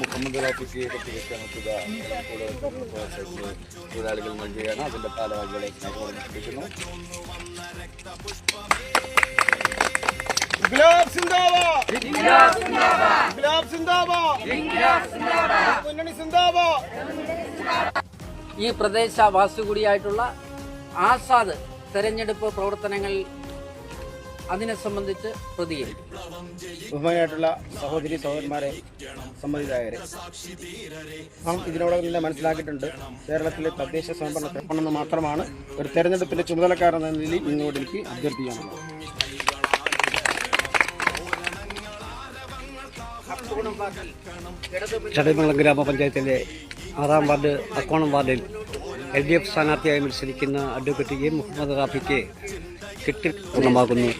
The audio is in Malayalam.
മുഹമ്മദ് റാഫിക്ക് പ്രോസസ് തൊഴിലാളികൾ നൽകുകയാണ് അതിന്റെ ഭാരവാഹികളെ ഓർമ്മിപ്പിക്കുന്നു ഇൻക്ലാബ് സിന്ദാബാദ്. ഇൻക്ലാബ് സിന്ദാബാദ്. മുന്നണി സിന്ദാബാദ്. ഈ പ്രദേശവാസി കൂടിയായിട്ടുള്ള ആസാദ് തെരഞ്ഞെടുപ്പ് പ്രവർത്തനങ്ങൾ അതിനെ സംബന്ധിച്ച് പ്രതികരിക്കും. ബഹുമാനായിട്ടുള്ള സഹോദരി സഹോദരന്മാരെ സമ്മതിദായകരെ നാം ഇതിനോടകം തന്നെ മനസ്സിലാക്കിയിട്ടുണ്ട്. കേരളത്തിലെ തദ്ദേശ സ്വയംഭരണ തെരഞ്ഞെടുപ്പെന്ന് മാത്രമാണ് ഒരു തെരഞ്ഞെടുപ്പിന്റെ ചുമതലക്കാരൻ എന്ന നിലയിൽ ഇങ്ങോട്ട് എനിക്ക് അഭ്യർത്ഥിക്കാനുള്ളത്. ചടയമംഗലം ഗ്രാമപഞ്ചായത്തിലെ ആറാം വാർഡ് അക്കോണം വാർഡിൽ എൽ ഡി എഫ് സ്ഥാനാർത്ഥിയായി മത്സരിക്കുന്ന അഡ്വക്കേറ്റ് എ മുഹമ്മദ് റാഫിക്ക് കിട്ടി പൂർണമാകുന്നു